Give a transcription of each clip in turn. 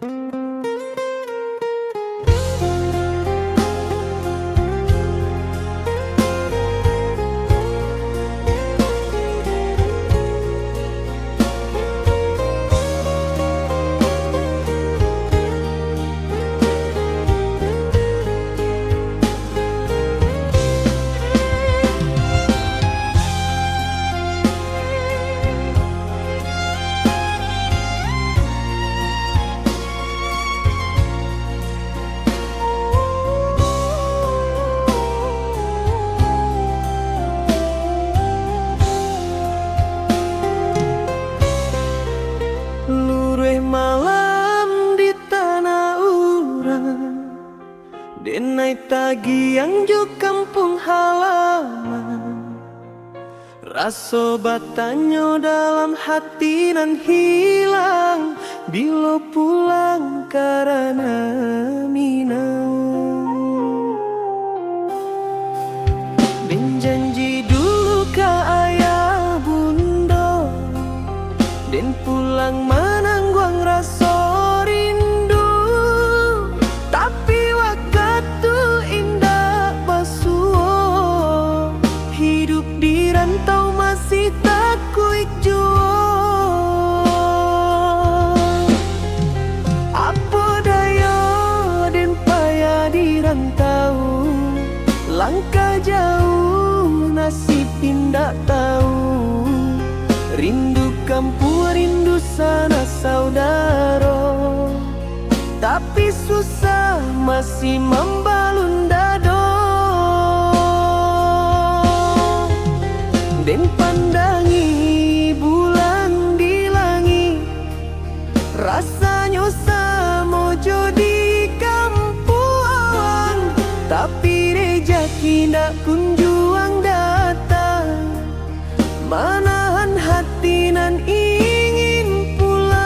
Música Denai tagi yang jo kampung halaman. Raso batanyo dalam hati nan hilang. Bila pulang karena minang. Dan janji dulu ke ayah bunda. Dan pulang menangguang rantau masih tak kuik jua Apa daya dan payah di rantau Langkah jauh nasib indah tahu. Rindu kampung rindu sana saudara. Tapi susah masih membalun dado Dan Tapi rejeki nak kunjuang datang. Manahan hati nan ingin pulang.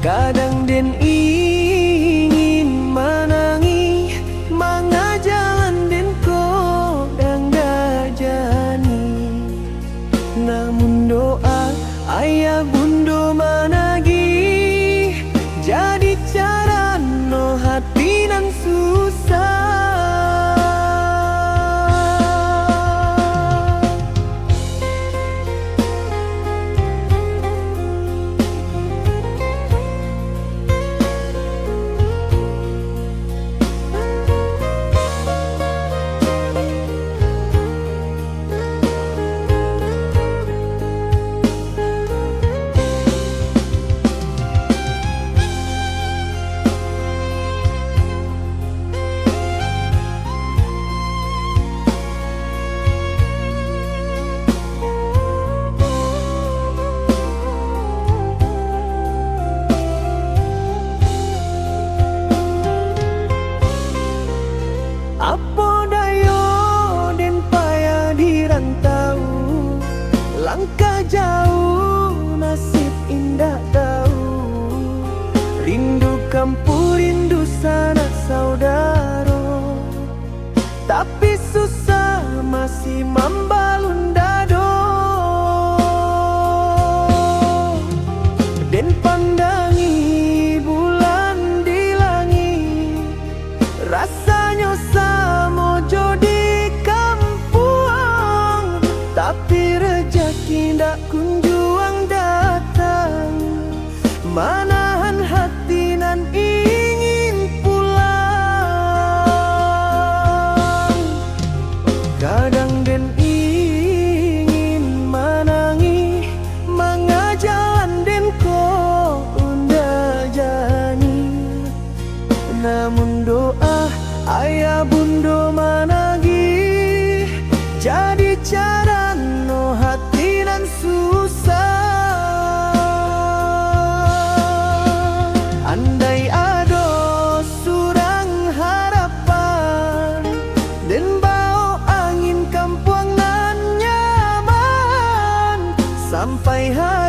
Kadang den ingin menangi Manga jalan den kodang dajani. Namun doa ayah Langkah jauh nasib indah tahu. Rindu kampung rindu sana rejeki ndak kunjuang datang. Manahan hati nan ingin pulang. Kadang den ingin menangi Mengajalan den ko unda jani namun doa ayah bundo managi Jadi cara ไฟหา